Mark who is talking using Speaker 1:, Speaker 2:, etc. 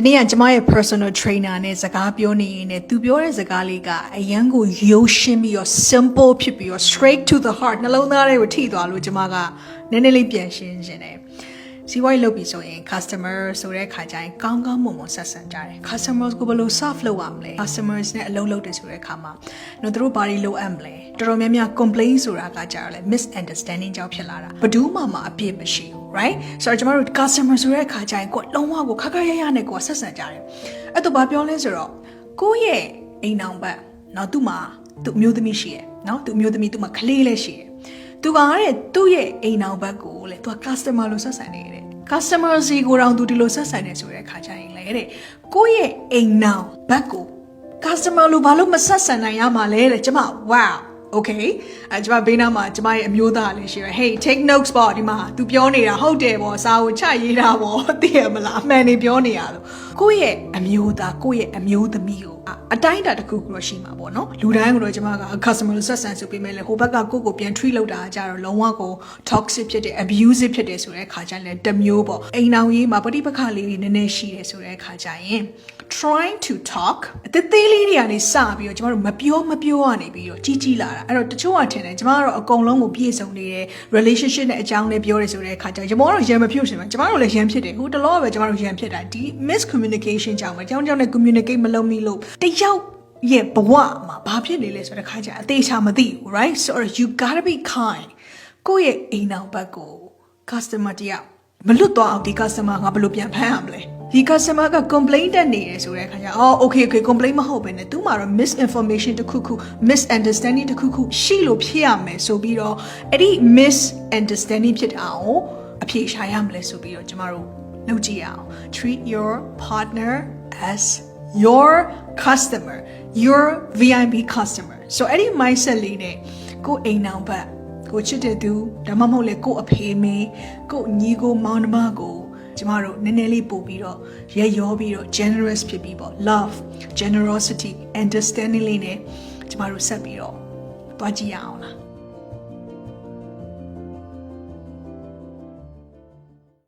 Speaker 1: တနေ့ကကျမရဲ့ personal trainer နဲ့စကားပြောနေရင်လည်းသူပြောတဲ့စကားလေးကအရန်ကိုရိုးရှင်းပြီးတော့ simple ဖြစ်ပြီးတော့ straight to the heart နှလုံးသားထဲကိုထိသွားလို့ကျမကနည်းနည်းလေးပြန်ရှင်းခြင်းတယ်စီးပွားရေးလုပ်ပြီးဆိုရင် customer ဆိုတဲ့ခါကျရင်ကောင်းကောင်းမွန်မွန်ဆက်ဆံကြတယ် customers ကိုဘယ်လို serve လုပ်ရမလဲ customers နဲ့အလုပ်လုပ်တယ်ဆိုတဲ့ခါမှာတော့သူတို့ဘာတွေလုပ်အပ်မလဲတော်တော်များများ complain ဆိုတာကကြတော့လေ misunderstanding ကြောင့်ဖြစ်လာတာဘယ်သူမှမအပြစ်မရှိဘူး right ဆိုတော့ကျမတို့ customer ဆိုတဲ့အခါကျရင်ကိုယ်လုံးဝကိုခက်ခက်ရရနဲ့ကိုယ်ဆက်ဆံကြတယ်အဲ့တော့ဘာပြောလဲဆိုတော့ကိုယ့်ရဲ့အိမ်အောင်ဘက်เนาะသူ့မှာသူ့အမျိုးသမီးရှိရယ်เนาะသူ့အမျိုးသမီးသူ့မှာကလေးလည်းရှိရယ်သူကတဲ့သူ့ရဲ့အိမ်အောင်ဘက်ကိုလေသူက customer လို့ဆက်ဆံနေတယ် customer စီကိုတောင်သူဒီလိုဆက်ဆံနေဆိုတဲ့အခါကျရင်လေတဲ့ကိုယ့်ရဲ့အိမ်အောင်ဘက်ကို customer လို့ဘာလို့မဆက်ဆံနိုင်ရမှာလဲတဲ့ကျမ wow okay အဲကျမဘေးနားမှာကျမရဲ့အမျိုးသားလည်းရှိရယ် hey take notes ပေါ့ဒီမှာ तू ပြောနေတာဟုတ်တယ်ပေါ့စာကိုချရေးတာပေါ့သိရမလားအမှန်နေပြောနေရလို့ကိုယ့်ရဲ့အမျိုးသားကိုယ့်ရဲ့အမျိုးသမီးကို အတိုင်းအတာတစ်ခုခုတော့ရှိမှာပေါ့နော်လူတိုင်းကတော့ကျမက customer လို့ဆက်ဆံဆိုပေမဲ့လေဟိုဘက်ကကိုယ့်ကိုပြန် treat လုပ်တာကကြတော့လုံးဝကို toxic ဖြစ်တယ် abusive ဖြစ်တယ်ဆိုတဲ့အခါကျရင်လည်းတစ်မျိုးပေါ့အိမ်အောင်ရေးမှာပဋိပက္ခလေးတွေနည်းနည်းရှိတယ်ဆိုတဲ့အခါကျရင် trying to talk အသေးသေးလေးတွေကနေစပြီးတော့ကျမတို့မပြောမပြောရနေပြီးတော့ကြီးကြီးလာတာအဲ့တော့တချို့ကထင်တယ်ကျမတို့အကုန်လုံးကိုပြည့်စုံနေတဲ့ relationship နဲ့အကြောင်းနဲ့ပြောရဲဆိုတဲ့အခါကျရင်ကျမတို့ရံမဖြစ်ရှင်မှာကျမတို့လည်းရံဖြစ်တယ်ဟိုတလောပဲကျမတို့ရံဖြစ်တာဒီ miscommunication ကြောင့်ပဲကြောင်ကြောင်နဲ့ communicate မလုပ်မိလို့တယောက်ရဲ့ဘဝမှာဘာဖြစ်နေလဲဆိုတဲ့ခါကျအသေးချာမသိဘူး right so you gotta be kind ကိုယ့်ရဲ့အိမ်အောင်ဘက်ကို customer တယောက်မလွတ်သွားအောင်ဒီ customer ကဘယ်လိုပြန်ဖမ်းရမလဲဒီ customer က complaint တက်နေတယ်ဆိုတဲ့အခါကျအော် okay okay complaint မဟုတ်ဘဲနဲ့သူမှာတော့ misinformation တစ်ခုခု misunderstanding တစ်ခုခုရှိလို့ဖြစ်ရမယ်ဆိုပြီးတော့အဲ့ဒီ misunderstanding ဖြစ်တာကိုအဖြေရှာရမလဲဆိုပြီးတော့ကျမတို့လုပ်ကြည့်ရအောင် treat your partner as your customer your VIP customer so အဲ့ဒီ mindset လေးနဲ့ကိုယ်အိမ်အောင်ဘက်ကိုချစ်တဲ့သူဒါမှမဟုတ်လေကိုယ့်အဖေမေကိုယ့်ညီကိုမောင်နှမကိုကျမတို့နည်းနည်းလေးပို့ပြီးတော့ရဲရောပြီးတော့ generous ဖြစ်ပြီးပေါ့ love generosity understanding လေးနဲ့ကျမတို့ဆက်ပြီးတော့တွားကြည့်ရအောင်လား